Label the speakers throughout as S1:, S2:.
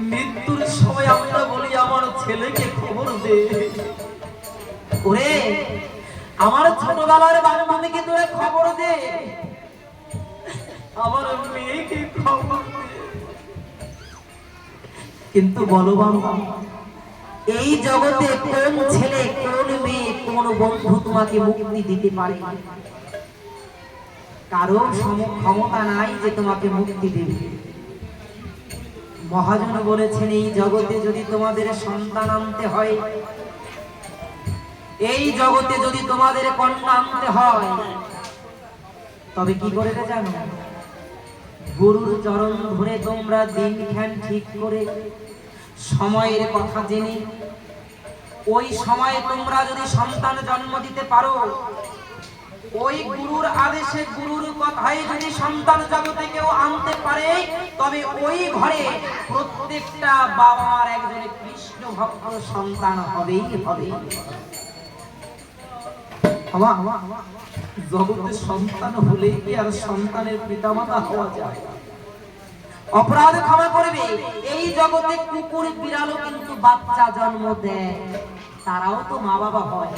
S1: মৃত্যুর সময় আমরা বলি, আমার ছেলেকে খবর দে। ওরে, আমার ছোটবেলার বান্ধবীকে তোরা খবর দে। আমার মেয়েকে খবর কিন্তু বলো বাবা, এই জগতে কোন ছেলে, কোন মেয়ে, কোন বন্ধু তোমাকে মুক্তি দিতে পারে? কারও ক্ষমতা নাই যে তোমাকে মুক্তি দেবে। মহাজন বলেছেন, এই জগতে যদি তোমাদের সন্তান আনতে হয়, এই জগতে যদি তোমাদের কন্যা আনতে হয়, তবে কি করে জানো? গুরুর চরণ ধরে তোমরা দিন খ্যান ঠিক করে সময়ের কথা জেনে, ওই সময়ে তোমরা যদি সন্তান জন্ম দিতে পারো ওই গুরুর আদেশে গুরুর কথায় যদি সন্তান জগতে কেউ আনতে পারে, তবে ওই ঘরে প্রত্যেকটা বাবা মার একজন কৃষ্ণ ভক্ত সন্তান হবেই হবে। জগতে সন্তান হলেই কি আর সন্তানের পিতামাতা হওয়া যায়? অপরাধ ক্ষমা করবে, এই জগতে কুকুর, বিড়ালও কিন্তু বাচ্চা জন্ম দেয়, তারাও তো মা বাবা হয়।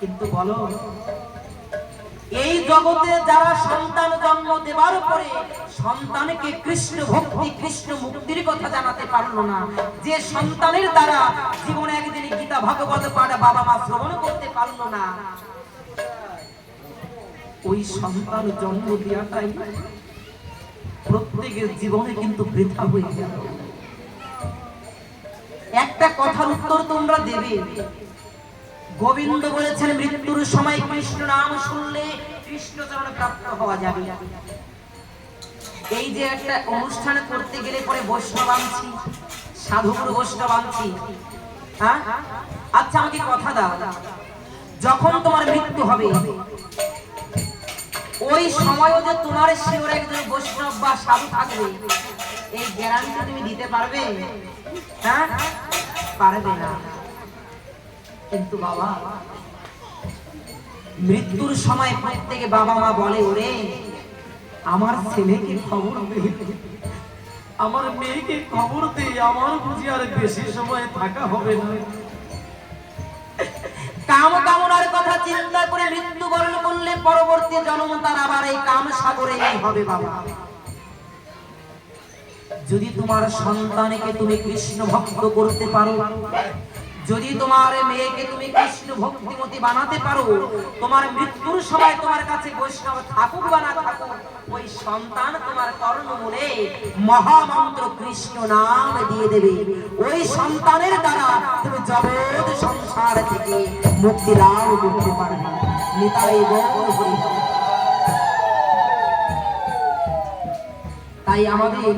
S1: কিন্তু বলো, এই জগতে যারা সন্তান জন্ম দেবার পরে সন্তানকে কৃষ্ণ ভক্তি, কৃষ্ণ মুক্তির কথা জানাতে পারল না, যে সন্তানের দ্বারা জীবনে একদিন গীতা, ভাগবত পাঠ বাবা মা শ্রবণ করতে পারল না, ওই সন্তান জন্ম দেওয়াটাই প্রত্যেকের জীবনে কিন্তু বৃথা হয়ে গেল। একটা কথার উত্তর তোমরা দেবে গোবিন্দ বলেছেন, মৃত্যুর সময় কৃষ্ণ নাম শুনলে কৃষ্ণ চরণ প্রাপ্ত হওয়া যাবে। এই যে একটা অনুষ্ঠান করতে গেলে পরে বৈষ্ণব আনছি সাধুগুরু বৈষ্ণব আনছি হ্যাঁ? আচ্ছা আমাকে কথা দাও। যখন তোমার মৃত্যু হবে, ওই সময়ও যে তোমার শিওর একজন বৈষ্ণব বা সাধু থাকবে, এই গ্যারান্টি তুমি দিতে পারবে? হ্যাঁ? পারবে না। কিন্তু বাবা। মৃত্যুর সময় প্রত্যেকে বাবা মা বলে, ওরে, আমার ছেলেকে খবর আমার মেয়েকে খবর দে, আমার বুঝি আর বেশি সময় থাকা হবে না। কাম কামনার কথা চিন্তা করে মৃত্যুবরণ করলে পরবর্তী জন্ম তার আবার এই কাম সাগরে হবে বাবা। যদি তোমার সন্তানকে তুমি কৃষ্ণ ভক্ত করতে পারো যদি তোমার মেয়েকে তুমি কৃষ্ণ ভক্তিমতি বানাতে পারো, তোমার মৃত্যুর সময় তোমার কাছে বৈষ্ণব থাকুক বা না থাকুক, ওই সন্তান তোমার কর্ণমূলে মহামন্ত্র কৃষ্ণ নাম দিয়ে দেবে। ওই সন্তানের দ্বারা তুমি জগৎ সংসার থেকে মুক্তি লাভ করতে পারবে। নিতাই গৌর। তাই আমাদের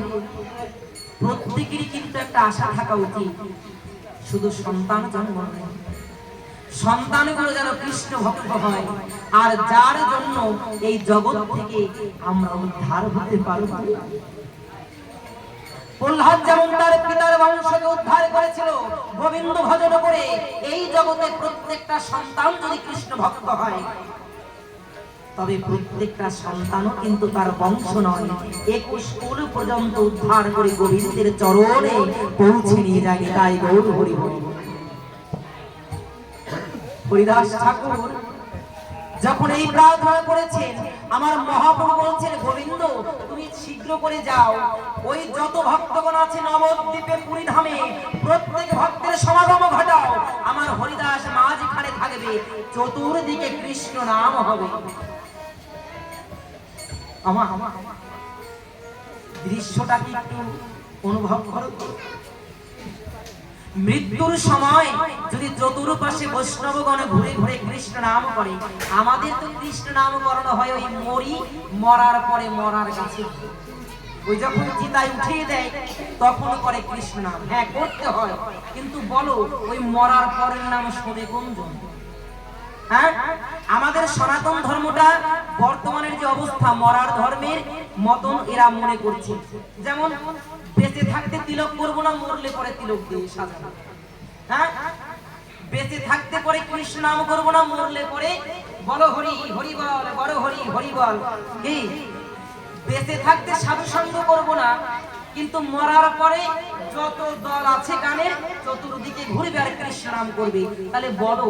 S1: প্রত্যেকেরই কিন্তু একটা আশা থাকা উচিত। শুধু সন্তান জন্ম নেয়। সন্তানগুলো যেন কৃষ্ণ ভক্ত হয়, আর যার জন্য এই জগৎ থেকে আমরা উদ্ধার হতে পারব প্রহ্লাদ যেমন তার পিতার বংশকে উদ্ধার করেছিল, গোবিন্দ ভজন করে এই জগতে প্রত্যেকটা সন্তান যদি কৃষ্ণ ভক্ত হয় তবে প্রত্যেকটা সন্তানও কিন্তু তার বংশ নয়। একুশ কুল পর্যন্ত উদ্ধার করে গোবিন্দের চরণে পৌঁছে নিয়ে যায় তাই গৌর হরি হরি হরিদাস ঠাকুর যখন এই প্রার্থনা করেছেন, আমার মহাপ্রভু বলছেন, গোবিন্দ, তুমি শীঘ্র করে যাও। ওই যত ভক্তগণ আছে নবদ্বীপে পুরী ধামে, প্রত্যেক ভক্তের সমাগম ঘটাও। আমার হরিদাস মাঝখানে থাকবে। চতুর্দিকে কৃষ্ণ নাম হবে। আমা দৃশ্যটা কি একটু অনুভব করো? মৃত্যুর সময় যদি চতুর্পাশে বৈষ্ণবগণ ঘুরে ঘুরে কৃষ্ণ নাম করে, আমাদের তো কৃষ্ণ নামকরণ হয় ওই মরি, মরার পরে মরার কাছে ওই যখন চিতায় উঠিয়ে দেয়, তখন করে কৃষ্ণ নাম। হ্যাঁ করতে হয়। কিন্তু বলো, ওই মরার পরের নাম শোনে কোনজন? হ্যাঁ? আমাদের সনাতন ধর্মটা বর্তমানের যে অবস্থা, মরার ধর্মের মতন এরা মনে করছে। যেমন, বেঁচে থাকতে তিলক করব না, মরলে পরে তিলক দিয়ে হ্যাঁ? বেঁচে থাকতে পরে কৃষ্ণ নাম করব না, মরলে পরে বড় হরি হরি বল, বড় হরি হরি বল। বেঁচে থাকতে সাধু সঙ্গ করব না, কিন্তু মরার পরে যত দল আছে গানের চতুর্দিকে ঘুরবে আর কৃষ্ণ নাম করবে। তাহলে বলো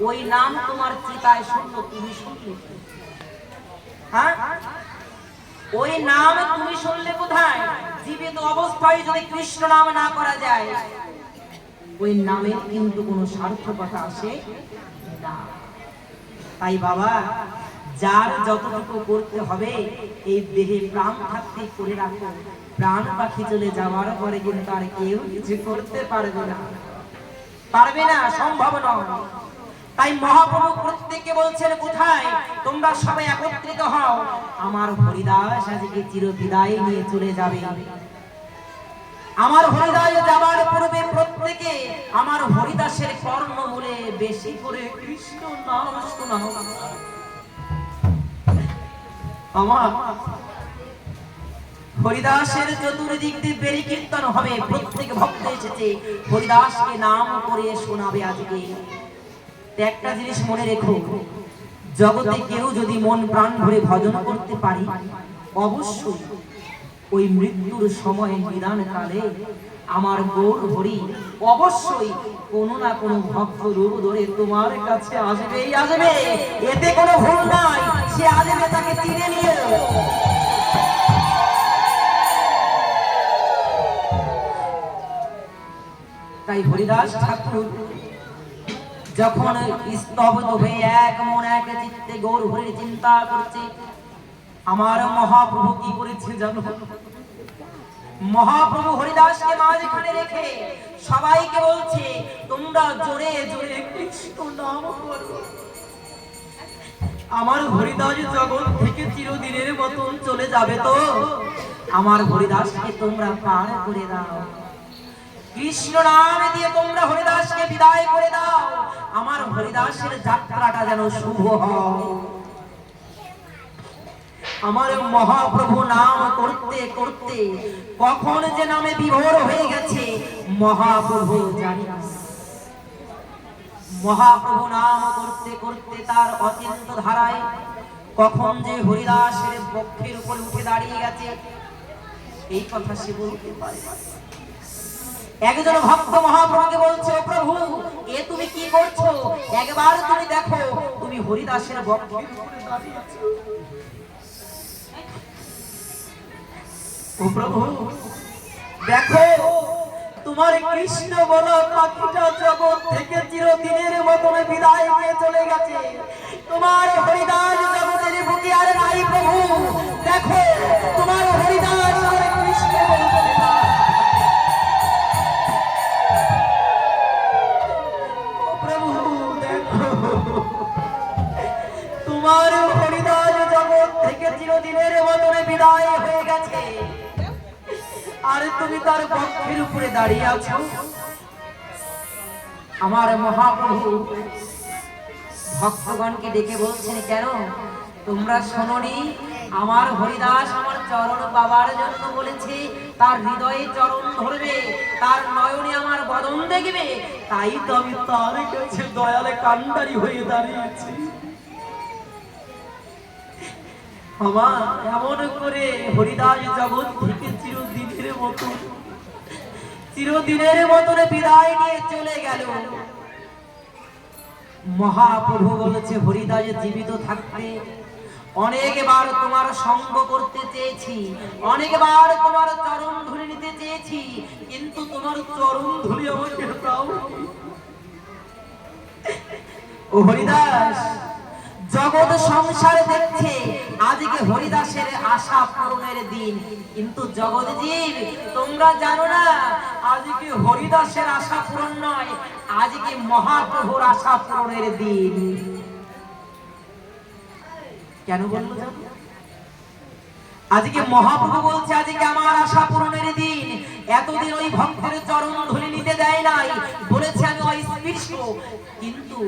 S1: ওই নাম তোমার চিতায় শুনলো তুমি শুনলে হ্যাঁ? ওই নাম তুমি শুনলে কোথায়? জীবিত অবস্থায় যদি কৃষ্ণ নাম না করা যায়, ওই নামে কিন্তু কোনো সার্থকতা আসে না। তাই বাবা যার যতটুকু করতে হবে, এই দেহে প্রাণ থাকতে করে রাখো। প্রাণ পাখি চলে যাওয়ার পরে কিন্তু আর কেউ কিছু করতে পারবে না। পারবে না, সম্ভব নয়। তাই মহাপ্রভু প্রত্যেকে বলছেন, কোথায়? তোমরা সবাই একত্রিত হও। আমার হরিদাস আজকে চির বিদায় নিয়ে চলে যাবে। আমার হরিদাস যাবার পূর্বে প্রত্যেকে আমার হরিদাসের কর্ণমূলে বেশি করে কৃষ্ণ নাম শোনাও। হরিদাসের চতুর্দিক দিয়ে বেরি কীর্তন হবে। প্রত্যেক ভক্ত এসেছে। হরিদাসকে নাম করে শোনাবে আজকে। একটা জিনিস মনে রেখো। জগতে কেউ যদি মন প্রাণ ভরে ভজন করতে অবশ্যই ওই মৃত্যুর সময় নিদান কালে আমার গৌর হরি অবশ্যই কোনো না কোনো ভক্ত রূপ ধরে তোমার কাছে আসবেই আসবে এতে কোনো ভুল নাই। সে আসবে তাকে চিনে নিয়ে তাই হরিদাস ঠাকুর, যখন স্তব্ধ হয়ে এক মন এক চিত্তে গৌর হরির চিন্তা করছে, আমার মহাপ্রভু কি করেছে জানো? মহাপ্রভু হরিদাসকে মাঝখানে রেখে সবাইকে বলছে, তোমরা জোরে জোরে কৃষ্ণ নাম করো আমার হরিদাস জগৎ থেকে চিরদিনের মতন চলে যাবে তো? আমার হরিদাসকে তোমরা পার করে দাও। কৃষ্ণ নাম দিয়ে তোমরা হরিদাসকে বিদায় করে দাও। আমার হরিদাসের যাত্রাটা যেন শুভ হয়। আমার মহাপ্রভু নাম করতে করতে কখন যে নামে বিভোর হয়ে গেছে, মহাপ্রভু জানি। মহাপ্রভু নাম করতে করতে তার অচিন্ত ধারায় কখন যে হরিদাসের বক্ষের উপরে উঠে দাঁড়িয়ে গেছে, এই কথা সে বলতে পারে। একজন ভক্ত মহাপ্রভুকে বলছে প্রভু, এ তুমি কি করছ? একবার তুমি দেখো, তুমি হরিদাসের বক্ষের প্রভু, দেখো তোমার কৃষ্ণ বলা, পাখিটা জগৎ থেকে চিরদিনের মতন বিদায় হয়ে চলে গেছে। তোমার হরিদাস জগতের বুকে আর নাই প্রভু। দেখো, তোমার হরিদাস দাঁড়িয়ে আছো? আমার মহাপ্রভু ভক্তগণকে ডেকে বলছেন, কেন? তোমরা শোনোনি, আমার হরিদাস আমার চরণ বাবার জন্য বলেছে, তার হৃদয়ে চরণ ধরবে, তার নয়নে আমার বদন দেখবে। তাই তো আমি তার কাছে দয়ালে কান্ডারি হয়ে দাঁড়িয়েছি। আমার এমন করে হরিদাস জগৎ থেকে চিরদিনের মতো চিরদিনের মতন বিদায় নিয়ে চলে গেল। মহাপ্রভু বলেছে, হরিদাস জীবিত থাকতে অনেকবার তোমার সঙ্গ করতে চেয়েছি অনেকবার তোমার চরণ ধরে নিতে চেয়েছি, কিন্তু তোমার চরণ ধরে আমাকে দাও ও হরিদাস জগৎ সংসার দেখছে, আজকে হরিদাসের আশা পূরণের দিন। কিন্তু জগৎ জীব তোমরা জানো না, আজকে হরিদাসের আশা পূরণ নয়, আজকে মহাপ্রভুর আশা পূরণের দিন। কেন বলল আজকে মহাপ্রভু বলছে, আজকে আমার আশা পূরণের দিন। এতদিন ওই ভক্তের চরণ ধরে নিতে দেয় নাই। বলেছে, আমি অস্পৃশ্য। কিন্তু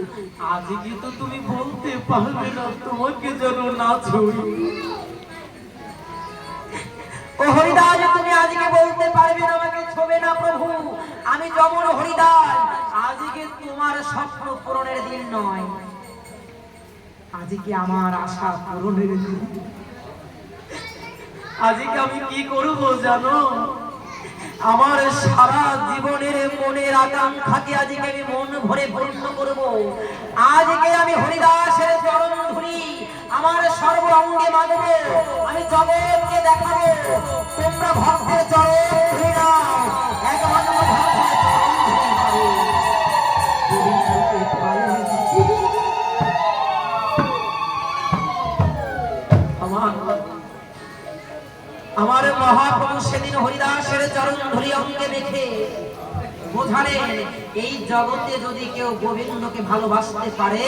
S1: আজকে তো তুমি বলতে পারবে না, তোমাকে যেন না ছড়ি ও হরিদাস, তুমি আজকে বলতে পারবে না, আমাকে ছবে না প্রভু। আমি যেমন হরিদাস, আজকে তোমার স্বপ্ন পূরণের দিন নয়। আজকে আমার আশা পূরণের দিন। আজকে আমি কি করব জানো? আমার সারা জীবনের মনের আকাঙ্ক্ষাকে আজকে আমি মন ভরে পূর্ণ করব। আজকে আমি হরিদাসের চরণ ধরি আমার সর্ব অঙ্গে মানব আমি জগৎকে দেখাবো। তোমরা ভক্তের চরণ ধরে না একমাত্র ভক্তের চরণ। আমার মহাপ্রভু সেদিন হরিদাসের চরণ ধরি অঙ্গে দেখে বোঝালেন এই জগতে যদি কেউ গোবিন্দকে ভালোবাসতে পারে,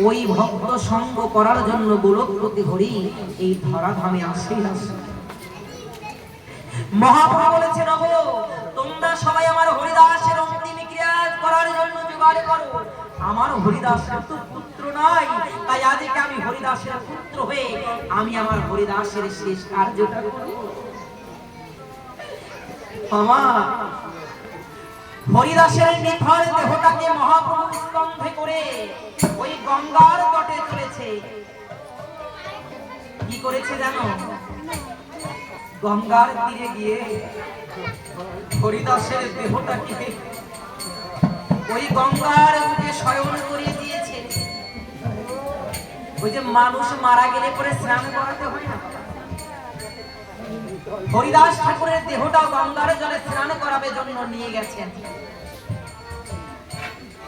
S1: ওই ভক্ত সঙ্গ করার জন্য গোলকপতি হরি এই ধরাধামে আসে আসে মহাপ্রভু বলেছে নব তোমরা সবাই আমার হরিদাসের অন্তিম করার জন্য জোগাড় করো। আমার হরিদাসের তো পুত্র নাই, তাই আজকে আমি হরিদাসের পুত্র হয়ে আমি আমার হরিদাসের শেষ হরিদাসের নিথর দেহটাকে মহাপ্রভু স্কন্ধে করে ওই গঙ্গার তটে চলেছে কি করেছে জানো? গঙ্গার তীরে গিয়ে হরিদাসের দেহটাকে ওই গঙ্গার বুকে শয়ন করিয়ে দিয়েছে। ওই যে মানুষ মারা গেলে পরে স্নান করাতে হয় না? হরিদাস ঠাকুরের দেহটা গঙ্গার জলে স্নান করাবে জন্য নিয়ে গেছেন।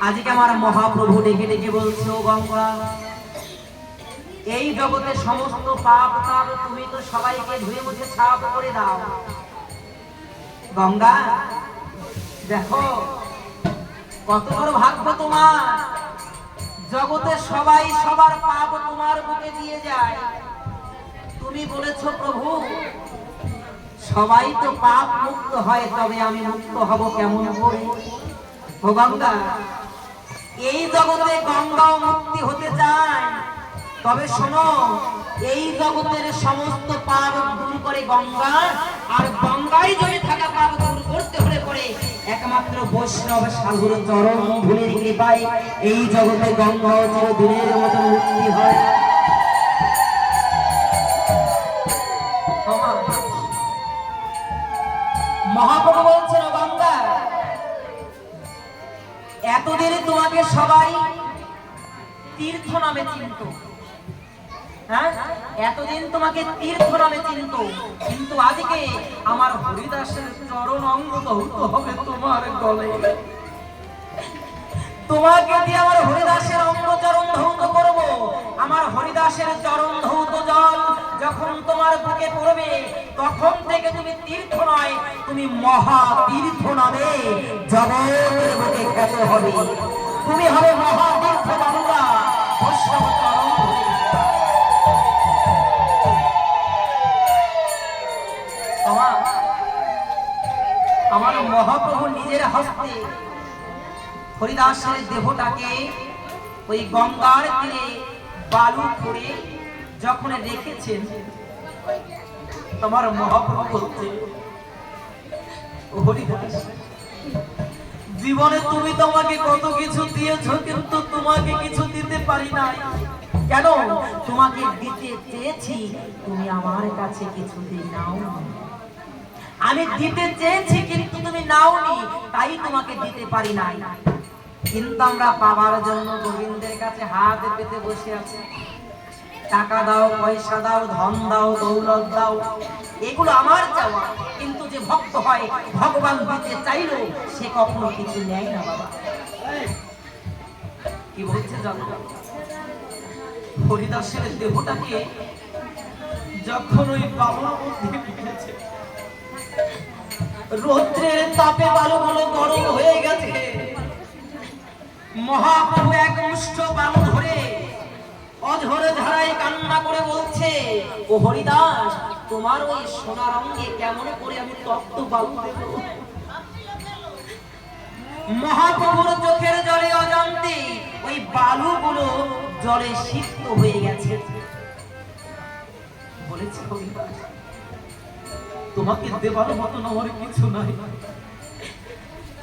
S1: আজকে আমার মহাপ্রভু ডেকে ডেকে বলছে, ও গঙ্গা, এই জগতে সমস্ত পাপ তাপ তুমি তো সবাইকে ধুয়ে মুছে ছাপ করে দাও। গঙ্গা, দেখো কত বড় ভাগ্য তোমার। জগতে সবাই সবার পাপ তোমার বুকে দিয়ে যায়। তুমি বলেছ, প্রভু, সবাই তো পাপ মুক্ত হয়, তবে আমি মুক্ত হব কেমন করে? ও গঙ্গা, এই জগতে গঙ্গাও মুক্তি হতে চায়। তবে শোনো, এই জগতের সমস্ত পাপ দূর করে গঙ্গা, আর গঙ্গায় একমাত্র বৈষ্ণব সাধুর চরণ ধুলির কৃপায় এই জগতে গঙ্গা চিরদিনের মতো মুক্তি হয়। মহাপ্রভু বলছেন গঙ্গা এতদিনে তোমাকে সবাই তীর্থ নামে চিনত। হ্যাঁ? এতদিন তোমাকে তীর্থ নামে চিনত। কিন্তু আজকে আমার হরিদাসের চরণ অঙ্গ হবে তোমার গলে। তোমাকে দিয়ে আমার হরিদাসের অঙ্গ চরণ ধৌত করব। আমার হরিদাসের চরণ ধৌত জল যখন তোমার বুকে পড়বে, তখন থেকে তুমি তীর্থ নয়, তুমি মহা তীর্থ নামে জগতের বুকে খ্যাত হবে। তুমি হবে মহা তীর্থ গঙ্গা বৈষ্ণব চরণ মহাপ্রভু নিজের হস্তে হরিদাসের দেহটাকে ওই গঙ্গার তীরে বালু করে যখন রেখেছেন, তোমার মহাপ্রভু বলছে হরিদাস, জীবনে তুমি তোমাকে কত কিছু দিয়েছ, কিন্তু তোমাকে কিছু দিতে পারি নাই। কেন? তোমাকে দিতে চেয়েছি, তুমি আমার কাছে কিছুতেই নাও। আমি দিতে চেয়েছি, কিন্তু তুমি নাওনি, তাই তোমাকে দিতে পারি নাই। কিন্তু আমরা পাওয়ার জন্য গোবিন্দের কাছে হাত পেতে বসে আছি। টাকা দাও, পয়সা দাও, ধন দাও, দৌলত দাও, এগুলো আমার চাওয়া। কিন্তু যে ভক্ত হয়, ভগবান দিতে চাইলো, সে কখনো কিছু নেয় না বাবা। কি বলছে হরিদাসের দেহটাকে যখন ওই বাবার মধ্যে রৌদ্রের তাপে বালুগুলো গরম হয়ে গেছে। মহাপ্রভু এক মুষ্ট বালু ধরে অঝরে ধারায় কান্না করে বলছে, ও হরিদাস, তোমার ওই সোনার অঙ্গে কেমন করে আমি তত্ত্ব বালু দেব? মহাপ্রভুর চোখের জলে অজান্তে ওই বালুগুলো জলে সিক্ত হয়ে গেছে। বলেছে হরিদাস তোমাকে দেবার মতন আমার কিছু নাই।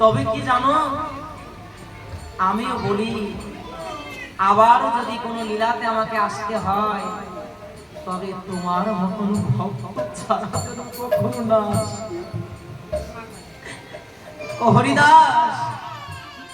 S1: তবে কি জানো আমি বলি আবার যদি কোনো লীলাতে আমাকে আসতে হয়, তবে তোমার মতন ভক্ত হরিদাস!